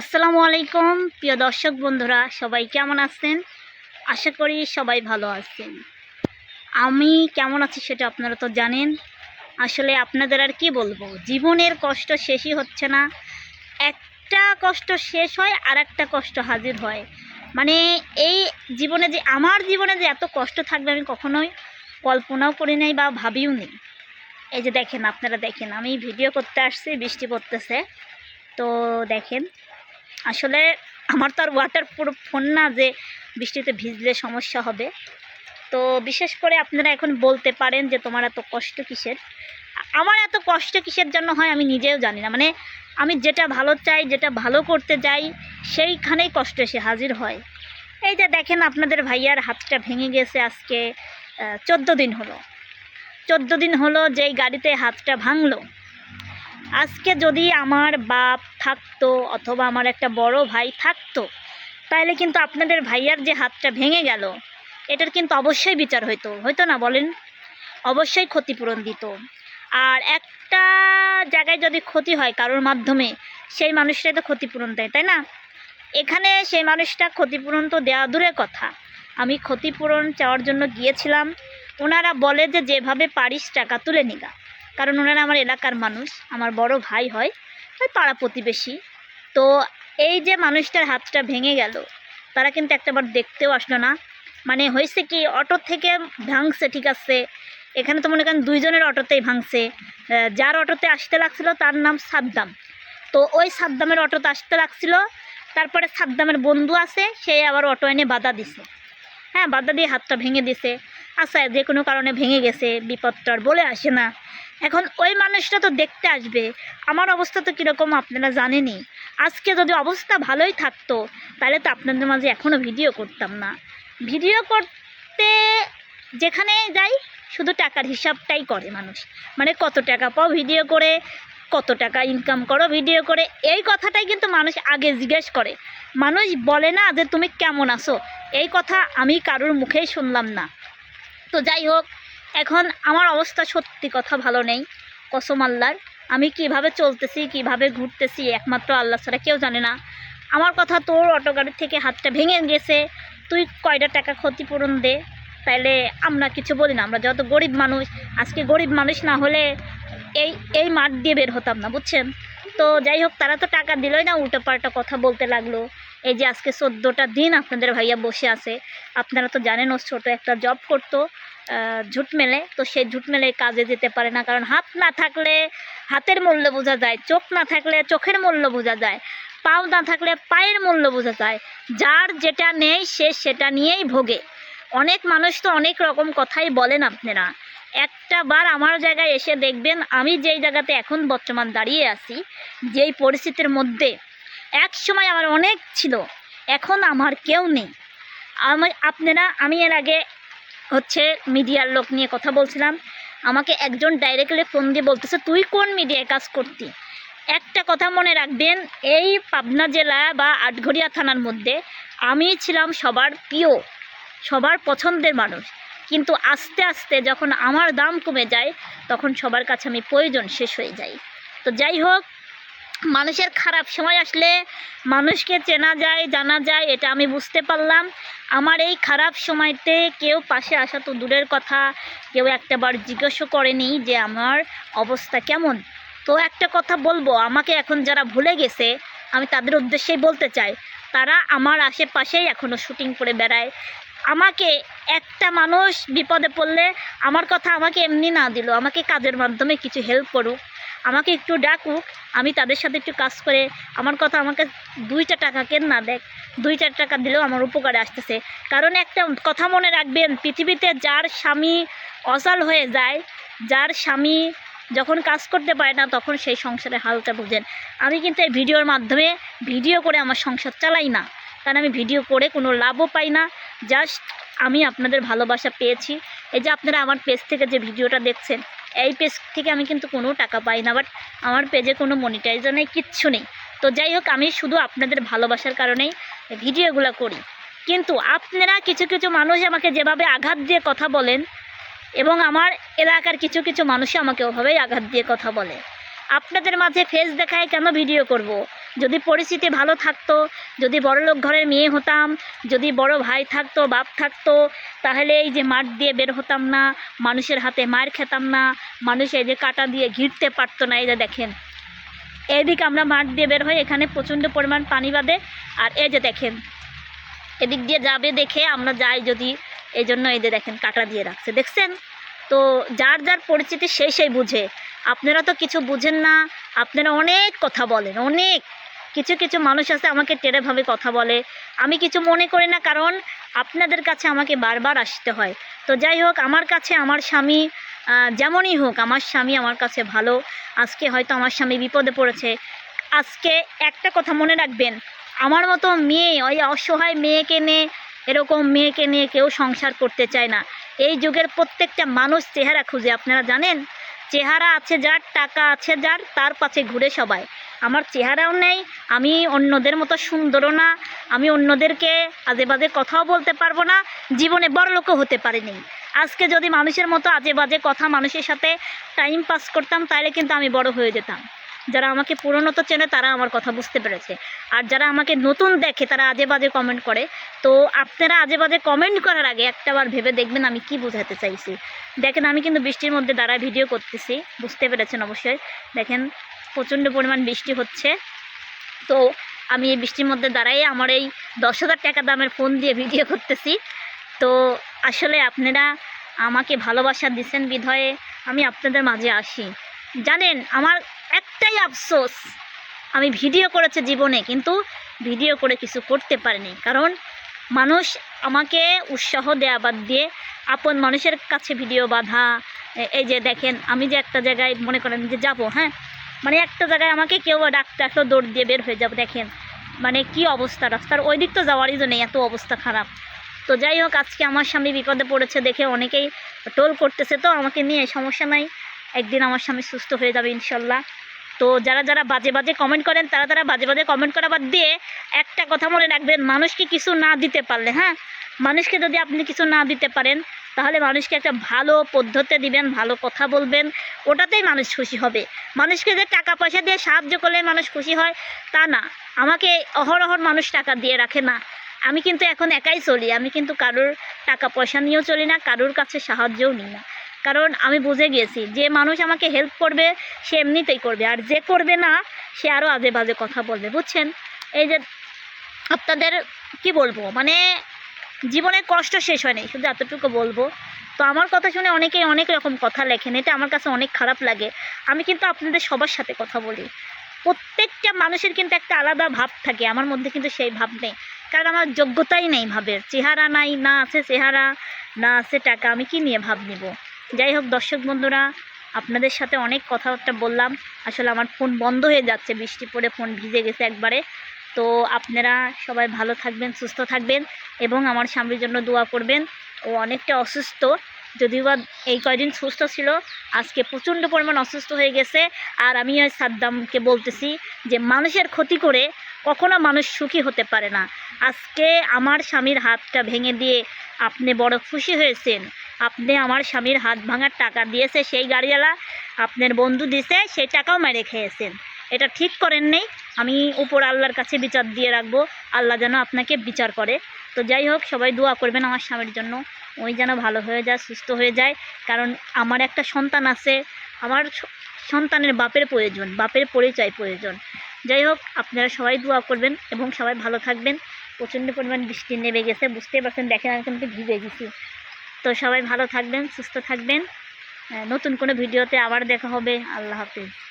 আসসালামু আলাইকুম, প্রিয় দর্শক বন্ধুরা, সবাই কেমন আছেন? আশা করি সবাই ভালো আছেন। আমি কেমন আছি সেটা আপনারা তো জানেন। আসলে আপনাদের আর কি বলব, জীবনের কষ্ট শেষই হচ্ছে না। একটা কষ্ট শেষ হয় আর একটা কষ্ট হাজির হয়। মানে এই জীবনে যে, আমার জীবনে যে এত কষ্ট থাকবে আমি কখনোই কল্পনাও করি নাই বা ভাবিও নি এই যে দেখেন, আপনারা দেখেন, আমি ভিডিও করতে আসছি, বৃষ্টি পড়তেছে। তো দেখেন আসলে আমার তো আর ওয়াটার প্রুফ ফোন না যে বৃষ্টিতে ভিজলে সমস্যা হবে। তো বিশেষ করে আপনারা এখন বলতে পারেন যে তোমার এত কষ্ট কিসের? আমার এত কষ্ট কিসের জন্য হয় আমি নিজেও জানি না। মানে আমি যেটা ভালো চাই, যেটা ভালো করতে যাই, সেইখানেই কষ্ট এসে হাজির হয়। এই যে দেখেন আপনাদের ভাইয়ার হাতটা ভেঙে গেছে আজকে চোদ্দ দিন হলো। চোদ্দ দিন হলো যেই গাড়িতে হাতটা ভাঙলো আজকে যদি আমার বাপ থাকতো অথবা আমার একটা বড় ভাই থাকতো তাহলে কিন্তু আপনাদের ভাইয়ার যে হাতটা ভেঙে গেল, এটার কিন্তু অবশ্যই বিচার হইতো হইতো না বলেন? অবশ্যই ক্ষতিপূরণ দিত। আর একটা জায়গায় যদি ক্ষতি হয় কারোর মাধ্যমে, সেই মানুষটাই তো ক্ষতিপূরণ দেয়, তাই না? এখানে সেই মানুষটা ক্ষতিপূরণ তো দেওয়া দূরের কথা। আমি ক্ষতিপূরণ চাওয়ার জন্য গিয়েছিলাম। ওনারা বলে যে, যেভাবে পারিস টাকা তুলে নিগা। কারণ ওনারা আমার এলাকার মানুষ, আমার বড় ভাই হয় পাড়া প্রতিবেশী। তো এই যে মানুষটার হাতটা ভেঙে গেল, তারা কিন্তু একটাবার দেখতেও আসলো না। মানে হয়েছে কি, অটো থেকে ভাঙছে, ঠিক আছে? এখানে তো মনে করেন দুইজনের অটোতেই ভাঙছে। যার অটোতে আসতে লাগছিল তার নাম সাদ্দাম। তো ওই সাদ্দামের অটোতে আসতে লাগছিল, তারপরে সাদ্দামের বন্ধু আছে, সে আবার অটো এনে বাধা দিছে। হ্যাঁ বাধা দিয়ে হাতটা ভেঙে দিছে। আচ্ছা যে কোনো কারণে ভেঙে গেছে, বিপদটা আর বলে আসে না। এখন ওই মানুষটা তো দেখতে আসবে। আমার অবস্থা তো কীরকম আপনারা জানেনই। আজকে যদি অবস্থা ভালোই থাকতো, তাহলে তো আপনাদের মাঝে এখনও ভিডিও করতাম না। ভিডিও করতে যেখানে যাই, শুধু টাকার হিসাবটাই করে মানুষ। মানে কত টাকা পাও ভিডিও করে, কত টাকা ইনকাম করো ভিডিও করে, এই কথাটাই কিন্তু মানুষ আগে জিজ্ঞেস করে। মানুষ বলে না যে তুমি কেমন আছো। এই কথা আমি কারোর মুখেই শুনলাম না। তো যাই হোক এখন আমার অবস্থা সত্যি কথা ভালো নেই। কসম আল্লাহর। আমি কীভাবে চলতেছি, কীভাবে ঘুরতেছি, একমাত্র আল্লাহ ছাড়া কেউ জানে না। আমার কথা তোর অটো গাড়ির থেকে হাতটা ভেঙে গেছে। তুই কয়টা টাকা ক্ষতিপূরণ দে? তাইলে আমরা কিছু বলি না। আমরা যত গরিব মানুষ, আজকে গরিব মানুষ না হলে এই এই মাঠ দিয়ে বের হতাম না, বুঝছেন? তো যাই হোক, তারা তো টাকা দিলই না উল্টো পাল্টা কথা বলতে লাগল। এই যে আজকে চোদ্দোটা দিন আপনাদের ভাইয়া বসে আছে। আপনারা তো জানেন ও ছোটো একটা জব করতো। ঝুট মেলে। তো সেই ঝুট মেলে কাজে যেতে পারে না। কারণ হাত না থাকলে হাতের মূল্য বোঝা যায়, চোখ না থাকলে চোখের মূল্য বোঝা যায়, পাও না থাকলে পায়ের মূল্য বোঝা যায়। যার যেটা নেই, সে সেটা নিয়েই ভোগে। অনেক মানুষ তো অনেক রকম কথাই বলেন আপনারা। একটা বার আমার জায়গায় এসে দেখবেন, আমি যেই জায়গাতে এখন বর্তমান দাঁড়িয়ে আছি, যেই পরিস্থিতির মধ্যে এক সময় আমার অনেক ছিল, এখন আমার কেউ নেই। আমি, আপনারা, আমি এর আগে হচ্ছে মিডিয়ার লোক নিয়ে কথা বলছিলাম। আমাকে একজন ডাইরেক্টলি ফোন দিয়ে বলতেছে, তুই কোন মিডিয়ায় কাজ করতি? একটা কথা মনে রাখবেন, এই পাবনা জেলা বা আটঘরিয়া থানার মধ্যে আমি ছিলাম সবার প্রিয়, সবার পছন্দের মানুষ। কিন্তু আস্তে আস্তে যখন আমার দাম কমে যায়, তখন সবার কাছে আমি প্রয়োজন শেষ হয়ে যাই। তো যাই হোক মানুষের খারাপ সময় আসলে মানুষকে চেনা যায়, জানা যায়, এটা আমি বুঝতে পারলাম। আমার এই খারাপ সময়তে কেউ পাশে আসা তো দূরের কথা, কেউ একটাবার জিজ্ঞাসা করেনি যে আমার অবস্থা কেমন। তো একটা কথা বলব, আমাকে এখন যারা ভুলে গেছে, আমি তাদের উদ্দেশ্যেই বলতে চাই, তারা আমার আশেপাশেই এখনও শুটিং করে বেড়ায়। আমাকে একটা মানুষ বিপদে পড়লে আমার কথা আমাকে এমনি না দিল, আমাকে কাজের মাধ্যমে কিছু হেল্প করুক। আমাকে একটু ডাকুক, আমি তাদের সাথে একটু কাজ করে, আমার কথা আমাকে দুইটা টাকা কেন না দেখ দুই চার টাকা দিলেও আমার উপকারে আসতেছে। কারণ একটা কথা মনে রাখবেন, পৃথিবীতে যার স্বামী অচল হয়ে যায়, যার স্বামী যখন কাজ করতে পারে না, তখন সেই সংসারে হালটা বুঝেন। আমি কিন্তু এই ভিডিওর মাধ্যমে ভিডিও করে আমার সংসার চালাই না। কারণ আমি ভিডিও করে কোনো লাভও পাই না জাস্ট আমি আপনাদের ভালোবাসা পেয়েছি। এই যে আপনারা আমার পেজ থেকে যে ভিডিওটা দেখছেন, এই পেজ থেকে আমি কিন্তু কোনো টাকা পাই না বাট আমার পেজে কোনো মনিটাইজার নেই, কিচ্ছু নেই। তো যাই হোক, আমি শুধু আপনাদের ভালোবাসার কারণেই ভিডিওগুলো করি। কিন্তু আপনারা কিছু কিছু মানুষ আমাকে যেভাবে আঘাত দিয়ে কথা বলেন এবং আমার এলাকার কিছু কিছু মানুষই আমাকে ওভাবেই আঘাত দিয়ে কথা বলে। আপনাদের মাঝে ফেস দেখায় কেন ভিডিও করব। যদি পরিস্থিতি ভালো থাকতো, যদি বড়লোক ঘরের মেয়ে হতাম, যদি বড় ভাই থাকতো, বাপ থাকতো, তাহলে এই যে মাঠ দিয়ে বের হতাম না, মানুষের হাতে মার খেতাম না, মানুষ এই যে কাটা দিয়ে ঘিরতে পারতো না, এই যে দেখেন। এদিকে আমরা মাঠ দিয়ে বের হই এখানে প্রচণ্ড পরিমাণ পানি বাঁধে আর এই যে দেখেন, এদিক দিয়ে যাবে দেখে আমরা যাই যদি, এই জন্য এই যে দেখেন কাটা দিয়ে রাখছে, দেখছেন? তো যার যার পরিস্থিতি সেই সেই বুঝে। আপনারা তো কিছু বুঝেন না, আপনারা অনেক কথা বলেন, অনেক। কিছু কিছু মানুষ আছে আমাকে টেরেভাবে কথা বলে। আমি কিছু মনে করি না কারণ আপনাদের কাছে আমাকে বারবার আসতে হয়। তো যাই হোক, আমার কাছে আমার স্বামী যেমনই হোক, আমার স্বামী আমার কাছে ভালো। আজকে হয়তো আমার স্বামী বিপদে পড়েছে। আজকে একটা কথা মনে রাখবেন, আমার মতো মেয়ে, ওই অসহায় মেয়েকে নিয়ে, এরকম মেয়েকে নিয়ে কেউ সংসার করতে চায় না। এই যুগের প্রত্যেকটা মানুষ চেহারা খুঁজে, আপনারা জানেন? চেহারা আছে যার, টাকা আছে যার, তার পাশে ঘুরে সবাই। আমার চেহারাও নেই, আমি অন্যদের মতো সুন্দরও না, আমি অন্যদেরকে আজে বাজে কথাও বলতে পারব না, জীবনে বড় লোকও হতে পারিনি। আজকে যদি মানুষের মতো আজে বাজে কথা মানুষের সাথে টাইম পাস করতাম, তাহলে কিন্তু আমি বড় হয়ে যেতাম। যারা আমাকে পুরনো তো চেনে, তারা আমার কথা বুঝতে পেরেছে। আর যারা আমাকে নতুন দেখে, তারা আজে বাজে কমেন্ট করে। তো আপনারা আজে বাজে কমেন্ট করার আগে একটাবার ভেবে দেখবেন আমি কি বোঝাতে চাইছি। দেখেন, আমি কিন্তু বৃষ্টির মধ্যে দাঁড়ায় ভিডিও করতেছি, বুঝতে পেরেছেন অবশ্যই। দেখেন প্রচণ্ড পরিমাণ বৃষ্টি হচ্ছে। তো আমি এই বৃষ্টির মধ্যে দাঁড়াই আমার এই দশ হাজার টাকা দামের ফোন দিয়ে ভিডিও করতেছি। তো আসলে আপনারা আমাকে ভালোবাসা দিচ্ছেন বিধয়ে আমি আপনাদের মাঝে আসি। জানেন, আমার একটাই আফসোস, আমি ভিডিও করেছে জীবনে, কিন্তু ভিডিও করে কিছু করতে পারিনি। কারণ মানুষ আমাকে উৎসাহ দেওয়া বাদ দিয়ে আপন মানুষের কাছে ভিডিও বাঁধা এই যে দেখেন, আমি যে একটা জায়গায় মনে করেন যে যাব হ্যাঁ? মানে একটা জায়গায় আমাকে কেউ ডাকতে আসলো দৌড় দিয়ে বের হয়ে যাব, দেখেন। মানে কি অবস্থা রাস্তার ওই দিক তো যাওয়ারই নেই এত অবস্থা খারাপ। তো যাই হোক, আজকে আমার স্বামী বিপদে পড়েছে দেখে অনেকেই টোল করতেছে, তো আমাকে নিয়ে সমস্যা নাই। একদিন আমার স্বামী সুস্থ হয়ে যাবে ইনশাল্লাহ। তো যারা যারা বাজে বাজে কমেন্ট করেন, তারা তারা বাজে বাজে কমেন্ট করা বাদ দিয়ে একটা কথা মনে রাখবেন, মানুষকে কিছু না দিতে পারলে হ্যাঁ? মানুষকে যদি আপনি কিছু না দিতে পারেন তাহলে মানুষকে একটা ভালো পদ্ধতি দিবেন, ভালো কথা বলবেন, ওটাতেই মানুষ খুশি হবে। মানুষকে যে টাকা পয়সা দিয়ে সাহায্য করলে মানুষ খুশি হয়, তা না। আমাকে অহরহর মানুষ টাকা দিয়ে রাখে না। আমি কিন্তু এখন একাই চলি, আমি কিন্তু কারোর টাকা পয়সা নিয়েও চলি না, কারোর কাছে সাহায্যও নিই না। কারণ আমি বুঝে গিয়েছি, যে মানুষ আমাকে হেল্প করবে, সে এমনিতেই করবে, আর যে করবে না, সে আরও আজে বাজে কথা বলবে, বুঝছেন? এই যে আপনাদের কি বলব? মানে জীবনে কষ্ট শেষ হয়নি শুধু এতটুকু বলব। তো আমার কথা শুনে অনেকেই অনেক রকম কথা লেখেন, এটা আমার কাছে অনেক খারাপ লাগে। আমি কিন্তু আপনাদের সবার সাথে কথা বলি। প্রত্যেকটা মানুষের কিন্তু একটা আলাদা ভাব থাকে, আমার মধ্যে কিন্তু সেই ভাব নেই। কারণ আমার যোগ্যতাই নেই ভাবের। চেহারা নাই, না আছে চেহারা, না আছে টাকা, আমি কি নিয়ে ভাব নিব? যাই হোক দর্শক বন্ধুরা, আপনাদের সাথে অনেক কথাবার্তা বললাম। আসলে আমার ফোন বন্ধ হয়ে যাচ্ছে, বৃষ্টি পড়ে ফোন ভিজে গেছে একবারে। তো আপনারা সবাই ভালো থাকবেন, সুস্থ থাকবেন এবং আমার স্বামীর জন্য দোয়া করবেন। ও অনেকটা অসুস্থ, যদিও বা এই কয়দিন সুস্থ ছিল, আজকে প্রচণ্ড পরিমাণ অসুস্থ হয়ে গেছে। আর আমি ওই সাদ্দামকে বলতেছি যে, মানুষের ক্ষতি করে কখনো মানুষ সুখী হতে পারে না। আজকে আমার স্বামীর হাতটা ভেঙে দিয়ে আপনি বড় খুশি হয়েছেন। আপনি আমার স্বামীর হাত ভাঙার টাকা দিয়েছে সেই গাড়িওয়ালা, আপনার বন্ধু দিছে, সেই টাকাও মেরে খেয়েছেন। এটা ঠিক করেন নেই আমি উপর আল্লাহর কাছে বিচার দিয়ে রাখব। আল্লাহ যেন আপনাকে বিচার করে। তো যাই হোক, সবাই দোয়া করবেন আমার স্বামীর জন্য। ওই যেন ভালো হয়ে যায়, সুস্থ হয়ে যায়। কারণ আমার একটা সন্তান আছে। আমার সন্তানের বাপের প্রয়োজন, বাপের পরিচয় প্রয়োজন। যাই হোক, আপনারা সবাই দোয়া করবেন এবং সবাই ভালো থাকবেন। প্রচণ্ড পরিমাণ বৃষ্টি নেমে গেছে, বুঝতেই পারছেন, দেখেন আমি কিন্তু ভিজে গেছি। তো সবাই ভালো থাকবেন, সুস্থ থাকবেন। নতুন কোনো ভিডিওতে আবার দেখা হবে। আল্লাহ হাফিজ।